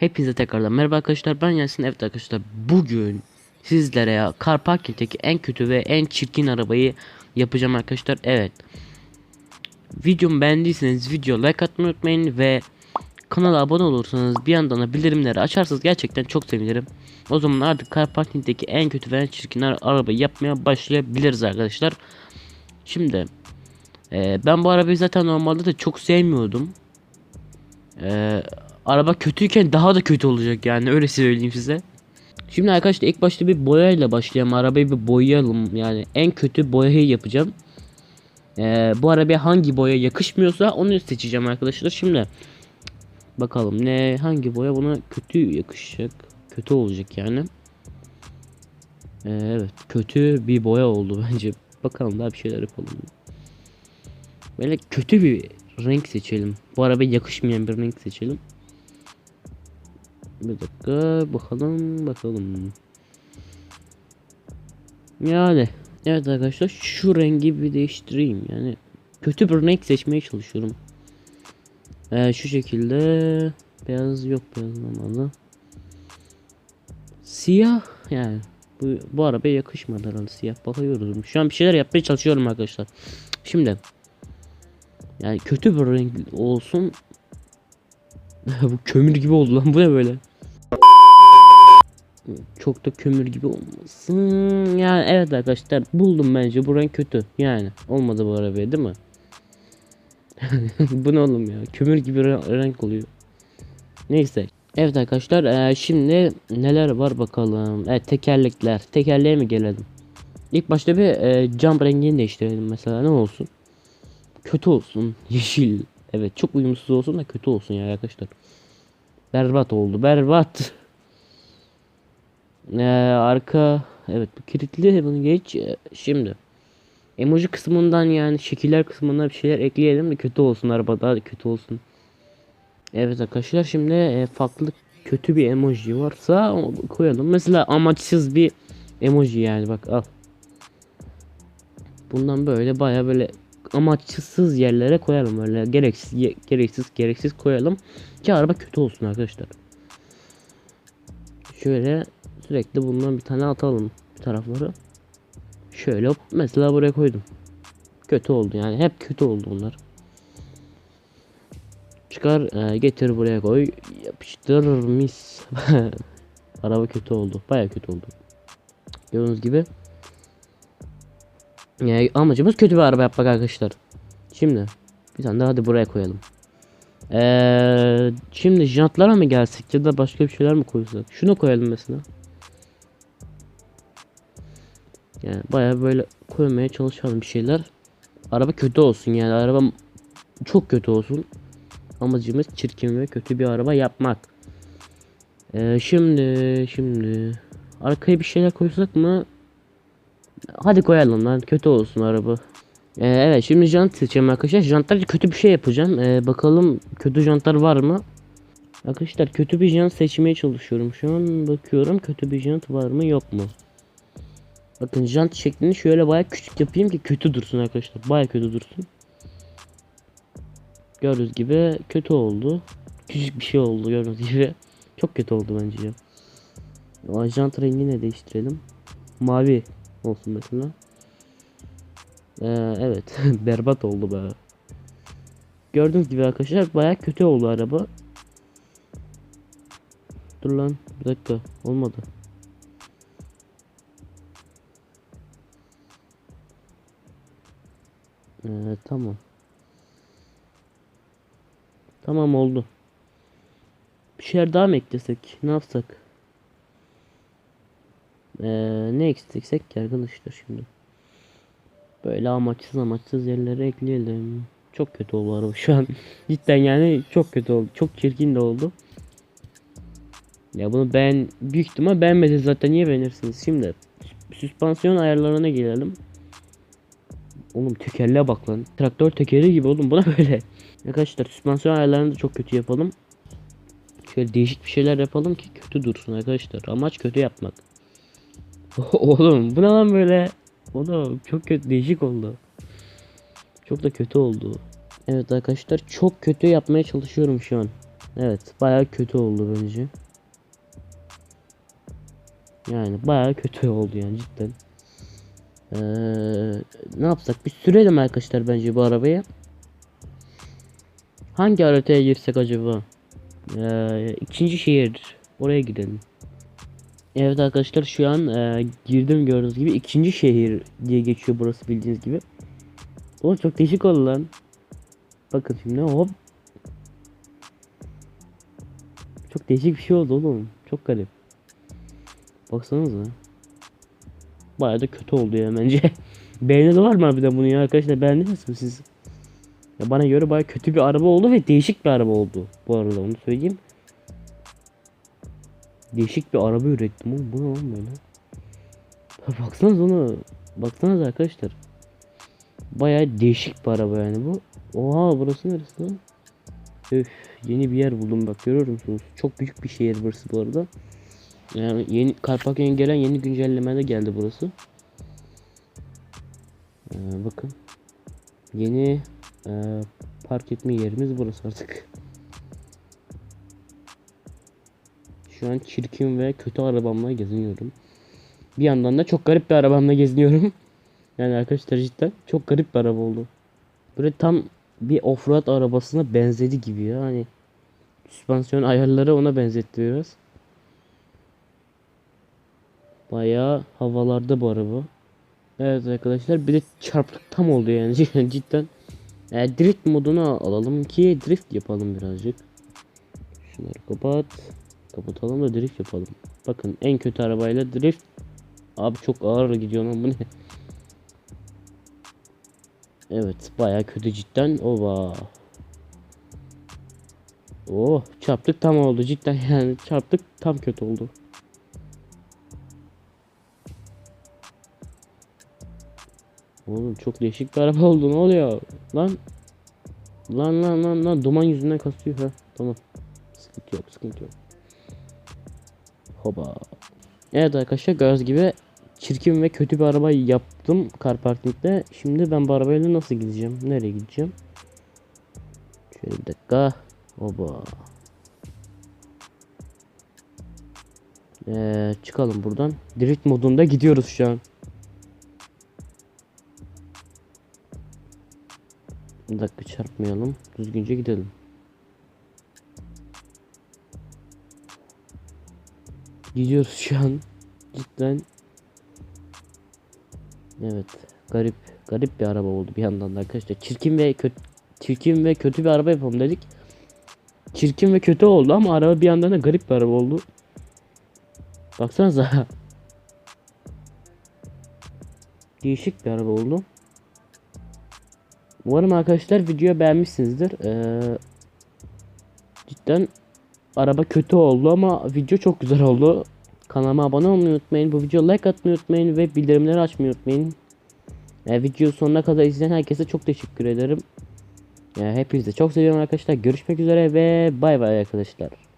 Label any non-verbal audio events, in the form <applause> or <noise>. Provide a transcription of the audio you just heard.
Hepinize tekrardan merhaba arkadaşlar. Ben Yasin. Evet arkadaşlar bugün sizlere ya Car Parking'deki en kötü ve en çirkin arabayı yapacağım arkadaşlar. Evet. Videomu beğendiyseniz video like atmayı unutmayın ve kanala abone olursanız bir yandan da bildirimleri açarsanız gerçekten çok sevinirim. O zaman artık Car Parking'deki en kötü ve en çirkin ara- arabayı yapmaya başlayabiliriz arkadaşlar. Şimdi e, ben bu arabayı zaten normalde de çok sevmiyordum. Ee, araba kötüyken daha da kötü olacak yani öyle söyleyeyim size. Şimdi arkadaşlar ilk başta bir boyayla başlayalım. Arabayı bir boyayalım. Yani en kötü boyayı yapacağım. Ee, bu arabaya hangi boya yakışmıyorsa onu seçeceğim arkadaşlar. Şimdi bakalım ne hangi boya buna kötü yakışacak. Kötü olacak yani. Ee, evet kötü bir boya oldu bence. Bakalım daha bir şeyler yapalım. Böyle kötü bir renk seçelim. Bu arabaya yakışmayan bir renk seçelim. Bir dakika bakalım bakalım. Yani evet arkadaşlar şu rengi bir değiştireyim yani kötü bir renk seçmeye çalışıyorum. Ee, şu şekilde beyaz yok beyaz olmadı. Siyah yani bu, bu arabaya yakışmadı herhalde siyah bakıyoruz. Şu an bir şeyler yapmaya çalışıyorum arkadaşlar. Şimdi yani kötü bir renk olsun. <laughs> bu kömür gibi oldu lan bu ne böyle? Çok da kömür gibi olmasın. Yani evet arkadaşlar buldum bence bu renk kötü. Yani olmadı bu arabaya değil mi? <laughs> bu ne oğlum ya? Kömür gibi re- renk oluyor. Neyse. Evet arkadaşlar eee, şimdi neler var bakalım. Evet tekerlekler. Tekerleğe mi gelelim? İlk başta bir eee, cam rengini değiştirelim mesela ne olsun? kötü olsun. <laughs> Yeşil. Evet çok uyumsuz olsun da kötü olsun ya arkadaşlar. Berbat oldu. Berbat. <laughs> Ee, arka evet bu kilitli bunu geç. Ee, Şimdi emoji kısmından yani şekiller kısmına bir şeyler ekleyelim de kötü olsun araba daha da kötü olsun. Evet arkadaşlar şimdi e, farklı kötü bir emoji varsa koyalım. Mesela amaçsız bir emoji yani bak al. Bundan böyle baya böyle amaçsız yerlere koyalım öyle gereksiz gereksiz gereksiz koyalım ki araba kötü olsun arkadaşlar. Şöyle sürekli bundan bir tane atalım bir tarafları. Şöyle hop mesela buraya koydum. Kötü oldu yani hep kötü oldu bunlar. Çıkar e, getir buraya koy yapıştır mis. <laughs> araba kötü oldu baya kötü oldu. Gördüğünüz gibi yani amacımız kötü bir araba yapmak arkadaşlar. Şimdi bir tane daha hadi buraya koyalım. Ee, şimdi jantlara mı gelsek ya da başka bir şeyler mi koysak? Şunu koyalım mesela. Yani bayağı böyle koymaya çalışalım bir şeyler. Araba kötü olsun yani araba çok kötü olsun. Amacımız çirkin ve kötü bir araba yapmak. Ee, şimdi şimdi arkaya bir şeyler koysak mı? Hadi koyalım lan kötü olsun araba. Ee, evet şimdi jant seçeceğim arkadaşlar. Jantlar kötü bir şey yapacağım. Ee, bakalım kötü jantlar var mı? Arkadaşlar kötü bir jant seçmeye çalışıyorum. Şu an bakıyorum kötü bir jant var mı yok mu? Bakın jant şeklini şöyle baya küçük yapayım ki kötü dursun arkadaşlar. Baya kötü dursun. Gördüğünüz gibi kötü oldu. Küçük bir şey oldu gördüğünüz gibi. <laughs> Çok kötü oldu bence ya. O rengini değiştirelim. Mavi olsun mesela. Ee, evet <laughs> berbat oldu be. Gördüğünüz gibi arkadaşlar baya kötü oldu araba. Dur lan bir dakika olmadı. Ee, tamam. Tamam oldu. Bir şeyler daha mı eklesek? Ne yapsak? Ee, ne eksiksek ki arkadaşlar şimdi. Böyle amaçsız amaçsız yerlere ekleyelim. Çok kötü oldu araba şu an. <laughs> Cidden yani çok kötü oldu. Çok çirkin de oldu. Ya bunu ben büyük ihtimal beğenmediniz zaten niye beğenirsiniz? Şimdi süspansiyon ayarlarına gelelim. Oğlum tekerleğe bak lan. Traktör tekeri gibi oğlum buna böyle. Arkadaşlar süspansiyon ayarlarını da çok kötü yapalım. Şöyle değişik bir şeyler yapalım ki kötü dursun arkadaşlar. Amaç kötü yapmak. <laughs> Oğlum bu ne lan böyle? Oğlum çok kötü değişik oldu. Çok da kötü oldu. Evet arkadaşlar çok kötü yapmaya çalışıyorum şu an. Evet baya kötü oldu bence. Yani baya kötü oldu yani cidden. Ee, ne yapsak? Bir sürelim arkadaşlar bence bu arabaya. Hangi haritaya girsek acaba? Ee, ikinci şehir. Oraya gidelim. Evet arkadaşlar şu an e, girdim gördüğünüz gibi ikinci şehir diye geçiyor burası bildiğiniz gibi. O çok değişik oldu lan. Bakın şimdi hop. Çok değişik bir şey oldu oğlum. Çok garip. Baksanıza. Bayağı da kötü oldu ya bence. <laughs> Beğeni var mı harbiden bunu ya arkadaşlar beğendiniz mi siz? Ya bana göre bayağı kötü bir araba oldu ve değişik bir araba oldu. Bu arada onu söyleyeyim. Değişik bir araba ürettim oğlum. Bu ne lan böyle? Ha, Baksanıza onu. Baksanıza arkadaşlar. Bayağı değişik bir araba yani bu. Oha burası neresi lan? Öf yeni bir yer buldum bak görüyor musunuz? Çok büyük bir şehir burası bu arada. Yani yeni Karpakya'ya gelen yeni güncellemede geldi burası. Ee, bakın. Yeni e, park etme yerimiz burası artık. Şu an çirkin ve kötü arabamla geziniyorum. Bir yandan da çok garip bir arabamla geziniyorum. <laughs> Yani arkadaşlar cidden çok garip bir araba oldu. Böyle tam bir offroad arabasına benzedi gibi ya. Hani süspansiyon ayarları ona benzetti biraz. Bayağı havalarda bu araba. Evet arkadaşlar bir de çarptık tam oldu yani <laughs> cidden. E, drift modunu alalım ki drift yapalım birazcık. Şunları kapat. Kapatalım da drift yapalım. Bakın en kötü arabayla drift. Abi çok ağır gidiyor lan bu ne? Evet baya kötü cidden. Ova. Oh çarptık tam oldu cidden <laughs> yani çarptık tam kötü oldu. Oğlum çok değişik bir araba oldu. Ne oluyor? Lan. Lan lan lan lan. Duman yüzünden kasıyor. Ha tamam. Sıkıntı yok sıkıntı yok. Hoba. Evet arkadaşlar gördüğünüz gibi çirkin ve kötü bir araba yaptım kar parkingde. Şimdi ben bu arabayla nasıl gideceğim? Nereye gideceğim? Şöyle bir dakika. Hoba. Ee, çıkalım buradan. Drift modunda gidiyoruz şu an Bir dakika çarpmayalım. Düzgünce gidelim. Gidiyoruz şu an. Cidden. Evet. Garip. Garip bir araba oldu bir yandan da arkadaşlar. Çirkin ve kötü çirkin ve kötü bir araba yapalım dedik. Çirkin ve kötü oldu ama araba bir yandan da garip bir araba oldu. Baksanıza. <laughs> Değişik bir araba oldu. Umarım arkadaşlar videoyu beğenmişsinizdir. Ee, cidden araba kötü oldu ama video çok güzel oldu. Kanalıma abone olmayı unutmayın. Bu videoya like atmayı unutmayın ve bildirimleri açmayı unutmayın. Ee, video sonuna kadar izleyen herkese çok teşekkür ederim. Ee, hepinizi çok seviyorum arkadaşlar. Görüşmek üzere ve bay bay arkadaşlar.